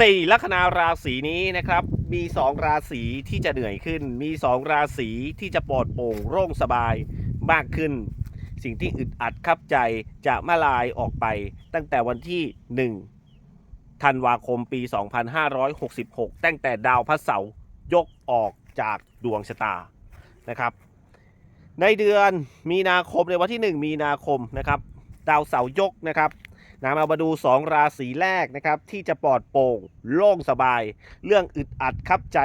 สี่ลัคนาราศีนี้นะครับ มีสองราศีที่จะเหนื่อยขึ้น มีสองราศีที่จะปลอดโปร่งโล่งสบายมากขึ้น สิ่งที่อึดอัดคับใจจะมาลายออกไป ตั้งแต่วันที่ 1 ธันวาคมปี 2566 ตั้งแต่ดาวพระเสาร์ยกออกจากดวงชะตานะครับ ในเดือนมีนาคมในวันที่ 1 มีนาคมนะครับ ดาวเสาร์ยกนะครับ นะมามาดู 2 ราศีแรกนะครับที่จะปลอดโปร่งโล่งสบาย เรื่องอึดอัดคับใจ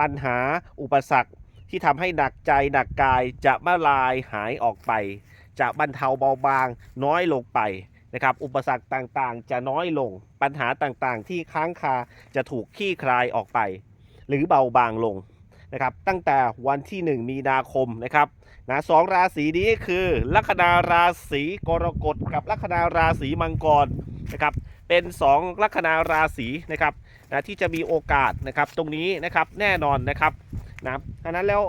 ปัญหาอุปสรรคที่ทำให้หนักใจหนักกายจะมาลายหายออกไป จะบรรเทาเบาบางน้อยลงไปนะครับอุปสรรคต่างๆ จะน้อยลง ปัญหาต่างๆ ที่ค้างคาจะถูกคลี่คลายออกไป หรือเบาบางลง นะครับตั้งแต่วันที่ 1 มีนาคมนะครับนะสองราศีนี้คือลัคนาราศีกรกฎกับลัคนาราศีมังกรนะครับเป็น 2 ลัคนาราศีนะครับนะที่จะมีโอกาสนะครับตรงนี้นะครับแน่นอนนะครับนะครับอันนั้นแล้ว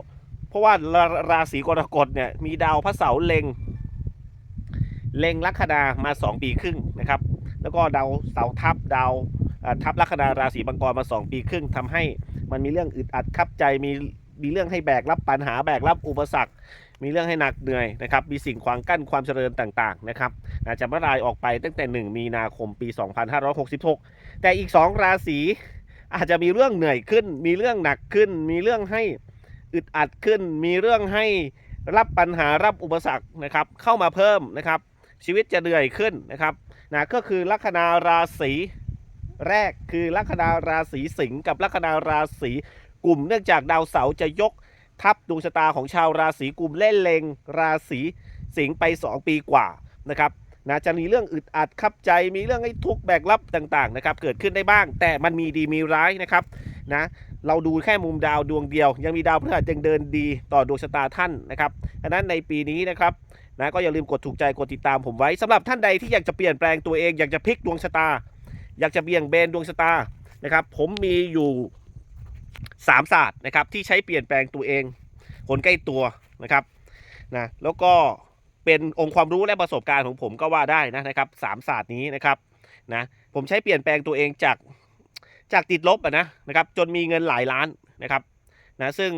เพราะว่าราราศีกรกฎเนี่ยมีดาวพระเสาร์เล็ง เล็งลัคนามา 2 ปีครึ่งนะครับ แล้วก็ดาวเสาร์ทับดาว ทับลัคนาราศีมังกรมา 2 ปีครึ่งทำให้มันมีเรื่องอึดอัดคับใจมีมีเรื่องให้แบกรับปัญหาแบกรับอุปสรรค มีเรื่องให้หนักเหนื่อยนะครับ มีสิ่งขวางกั้นความเจริญต่างๆนะครับอาจจะมาลายออกไปตั้งแต่ 1 มีนาคมปี 2566 แต่อีก 2 ราศีอาจจะมีเรื่องเหนื่อยขึ้น มีเรื่องหนักขึ้น มีเรื่องให้อึดอัดขึ้น มีเรื่องให้รับปัญหารับอุปสรรคนะครับ เข้ามาเพิ่มนะครับ ชีวิตจะเหนื่อยขึ้นนะครับนะก็คือลัคนาราศี แรกคือลัคนาราศีสิงห์กับลัคนาราศีกลุ่มเนื่องจากดาวเสาร์จะยกทับดวงชะตาของชาวราศีกลุ่มเล่นเลงราศีสิงห์ไป 2 ปีกว่านะครับนะจะมีเรื่องอึดอัดคับใจมีเรื่องให้ทุกข์แบกรับต่างๆนะครับเกิดขึ้นได้บ้าง แต่มันมีดีมีร้ายนะครับนะเราดูแค่มุมดาวดวงเดียว ยังมีดาวพฤหัสยังเดินดีต่อดวงชะตาท่านนะครับดังนั้นในปีนี้นะครับนะก็อย่าลืมกดถูกใจกดติดตามผมไว้สำหรับท่านใดที่อยากจะเปลี่ยนแปลงตัวเองอยากจะพลิกดวงชะตา อยากจะเบี่ยงเบนดวงชะตานะครับ ผมมีอยู่สามศาสตร์นะครับ ที่ใช้เปลี่ยนแปลงตัวเอง คนใกล้ตัวนะครับนะแล้วก็เป็นองค์ความรู้และประสบการณ์ของผมก็ว่าได้นะนะครับสามศาสตร์นี้นะครับนะผมใช้เปลี่ยนแปลงตัวเองจากจากติดลบอะนะนะครับ จนมีเงินหลายล้านนะครับนะซึ่ง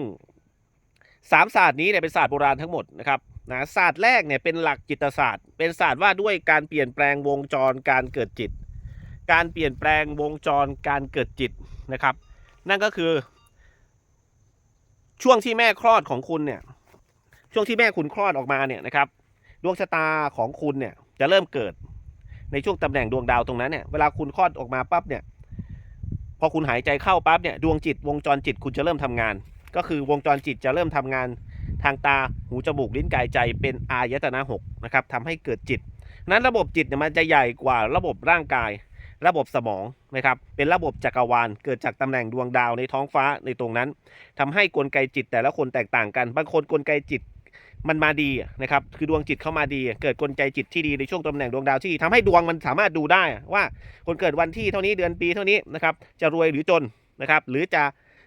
สามศาสตร์นี้เนี่ยเป็นศาสตร์โบราณทั้งหมดนะครับนะศาสตร์แรกเนี่ยเป็นหลักจิตศาสตร์ เป็นศาสตร์ว่าด้วยการเปลี่ยนแปลงวงจรการเกิดจิต การเปลี่ยนแปลงวงจรการเกิดจิตนะครับ นั่นก็คือ ช่วงที่แม่คลอดของคุณเนี่ย ช่วงที่แม่คุณคลอดออกมาเนี่ยนะครับ ดวงชะตาของคุณเนี่ยจะเริ่มเกิดในช่วงตำแหน่งดวงดาวตรงนั้นเนี่ยเวลาคุณคลอดออกมาปั๊บเนี่ย พอคุณหายใจเข้าปั๊บเนี่ยดวงจิตวงจรจิตคุณจะเริ่มทำงาน ก็คือวงจรจิตจะเริ่มทำงานทางตาหูจมูกลิ้นกายใจเป็นอายตนะหกนะครับทำให้เกิดจิต นั้นระบบจิตเนี่ยมันจะใหญ่กว่าระบบร่างกาย ระบบสมองนะครับ เป็นระบบจักรวาล เกิดจากตำแหน่งดวงดาวในท้องฟ้าในตรงนั้นทำให้กลไกจิตแต่ละคนแตกต่างกัน บางคนกลไกจิตมันมาดีนะครับ คือดวงจิตเข้ามาดี เกิดกลไกจิตที่ดีในช่วงตำแหน่งดวงดาวที่ดีทำให้ดวงมันสามารถดูได้ว่าคนเกิดวันที่เท่านี้เดือนปีเท่านี้นะครับ จะรวยหรือจนนะครับ หรือจะ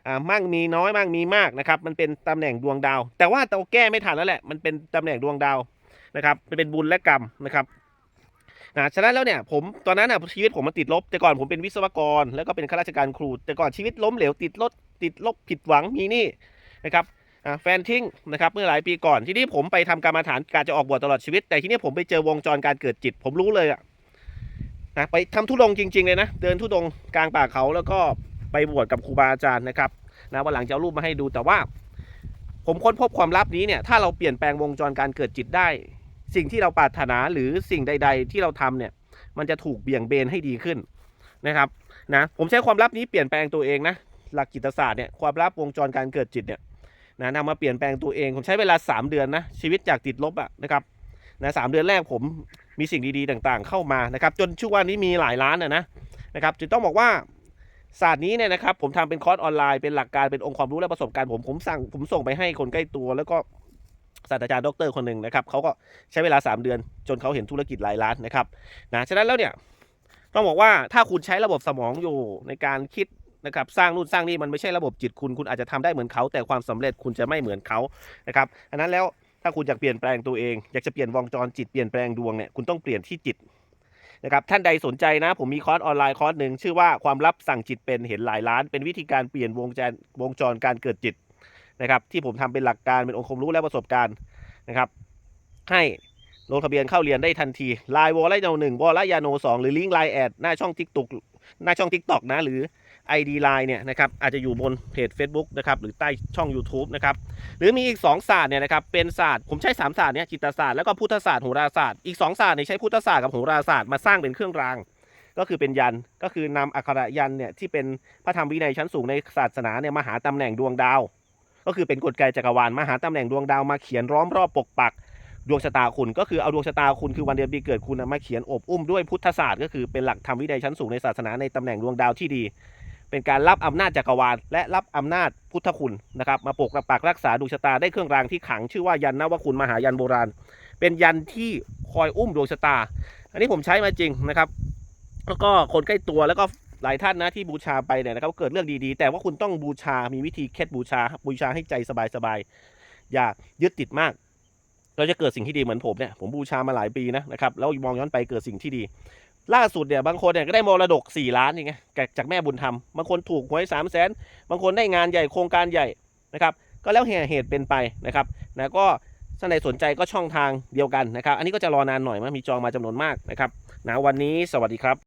อ่ามั่งมีน้อยมั่งมีมากนะครับ มันเป็นตำแหน่งดวงดาว แต่ว่าเราแก้ไม่ทันแล้วแหละ มันเป็นตำแหน่งดวงดาวนะครับ มันเป็นบุญและกรรมนะครับ นะฉะนั้นแล้วเนี่ยผมตอนนั้นน่ะชีวิตผมมันติดลบ แต่ก่อนผมเป็นวิศวกร แล้วก็เป็นข้าราชการครู แต่ก่อนชีวิตล้มเหลวติดลบติดลบผิดหวังมีนี่นะครับแฟนทิ้งนะครับเมื่อหลายปีก่อนที่นี่ผมไปทำกรรมฐานการจะออกบวชตลอดชีวิต แต่ที่นี่ผมไปเจอวงจรการเกิดจิต ผมรู้เลยอะนะไปทำทุดงจริง ๆ เลยนะ เดินทุดงกลางป่าเขาแล้วก็ไปบวชกับครูบาอาจารย์นะครับนะวันหลังจะเอารูปมาให้ดูแต่ว่า ผมค้นพบความลับนี้เนี่ยถ้าเราเปลี่ยนแปลงวงจรการเกิดจิตได้ สิ่งที่เราปรารถนาหรือสิ่งใด ๆ ที่เราทำเนี่ย มันจะถูกเบี่ยงเบนให้ดีขึ้นนะครับนะผมใช้ความลับนี้เปลี่ยนแปลงตัวเองนะหลักจิตศาสตร์เนี่ยความลับวงจรการเกิดจิตเนี่ยนะนำมาเปลี่ยนแปลงตัวเอง ผมใช้เวลา 3 เดือนนะชีวิตจากติดลบอะนะครับนะสามเดือนแรกผมมีสิ่งดีๆต่างๆ เข้ามานะครับ จนช่วงวันนี้มีหลายล้านอะนะนะครับจึงต้องบอกว่าศาสตร์นี้เนี่ยนะครับผมทำเป็นคอร์สออนไลน์เป็นหลักการเป็นองค์ความรู้และประสบการณ์ผมผมสั่งผมส่งไปให้คนใกล้ตัวแล้วก็ ศาสตราจารย์ดอกเตอรคนหนึ่งนะครับเขาก็ใช้เวลา 3 เดือนจนเขาเห็นธุรกิจหลายล้านนะครับนะฉะนั้นแล้วเนี่ยต้องบอกว่าถ้าคุณใช้ระบบสมองอยู่ในการคิดนะครับสร้างนู่นสร้างนี่มันไม่ใช่ระบบจิตคุณคุณอาจจะทำได้เหมือนเขา แต่ความสำเร็จคุณจะไม่เหมือนเขานะครับอันนั้นแล้วถ้าคุณอยากเปลี่ยนแปลงตัวเองอยากจะเปลี่ยนวงจรจิตเปลี่ยนแปลงดวงเนี่ยคุณต้องเปลี่ยนที่จิตนะครับท่านใดสนใจนะ ผมมีคอร์สออนไลน์คอร์สหนึ่งชื่อว่าความลับสั่งจิตเป็นเห็นหลายล้าน เป็นวิธีการเปลี่ยนวงจรวงจรการเกิดจิต นะครับที่ผมทำเป็นหลักการเป็นองค์ความรู้และประสบการณ์นะครับ ให้ลงทะเบียนเข้าเรียนได้ทันทีไลน์วอลไลโนหนึ่งวอลไลยาโนสองหรือลิงก์ไลน์แอดหน้าช่องทิกตุกหน้าช่องทิกตอกนะหรือ ID Line เนี่ยนะครับอาจจะอยู่บนเพจ Facebook นะครับหรือใต้ช่อง YouTube นะครับหรือมีอีก 2 ศาสตร์เนี่ยนะครับเป็นศาสตร์ผมใช้ 3 ศาสตร์เนี่ยจิตศาสตร์แล้วก็พุทธศาสตร์โหราศาสตร์อีก 2 ศาสตร์เนี่ยใช้พุทธศาสตร์กับโหราศาสตร์มาสร้างเป็นเครื่องราง ก็คือเป็นยันก็คือนำอักขระยันเนี่ยที่เป็นพระธรรมวินัยชั้นสูงในศาสนาเนี่ยมาหาตำแหน่งดวงดาว ก็คือเป็นกลไกจักรวาลมาหาตำแหน่งดวงดาวมาเขียนล้อมรอบปกปักดวงชะตาคุณก็คือเอาดวงชะตาคุณคือวันเดือนปีเกิดคุณมาเขียนอบอุ้มด้วยพุทธศาสตร์ก็คือเป็นหลักธรรมวินัยชั้นสูงในศาสนาในตำแหน่งดวงดาวที่ดี เป็นการรับอำนาจจักรวาล และรับอำนาจพุทธคุณนะครับมาปกปักรักษาดวงชะตาได้เครื่องรางที่ขังชื่อว่ายันนวคุณมหายันโบราณ เป็นยันที่คอยอุ้มดวงชะตา อันนี้ผมใช้มาจริงนะครับแล้วก็คนใกล้ตัวแล้วก็ หลายท่านนะที่บูชาไปเนี่ยนะครับเกิดเรื่องดีๆ แต่ว่าคุณต้องบูชามีวิธีเคล็ดบูชาบูชาให้ใจสบายๆอย่ายึดติดมากเราจะเกิดสิ่งที่ดีเหมือนผมเนี่ยผมบูชามาหลายปีนะนะครับแล้วมองย้อนไปเกิดสิ่งที่ดี ล่าสุดเนี่ยบางคนเนี่ยก็ได้มรดก 4 ล้านอย่างเงี้ยจากแม่บุญธรรมบางคนถูกหวย3 0 0แสนบางคนได้งานใหญ่โครงการใหญ่นะครับก็แล้วเหตุเหตุเป็นไปนะครับนะก็ถ้านในสนใจก็ช่องทางเดียวกันนะครับ อันนี้ก็จะรอนานหน่อยมันมีจองมาจำนวนมากนะครับนะวันนี้สวัสดีครับ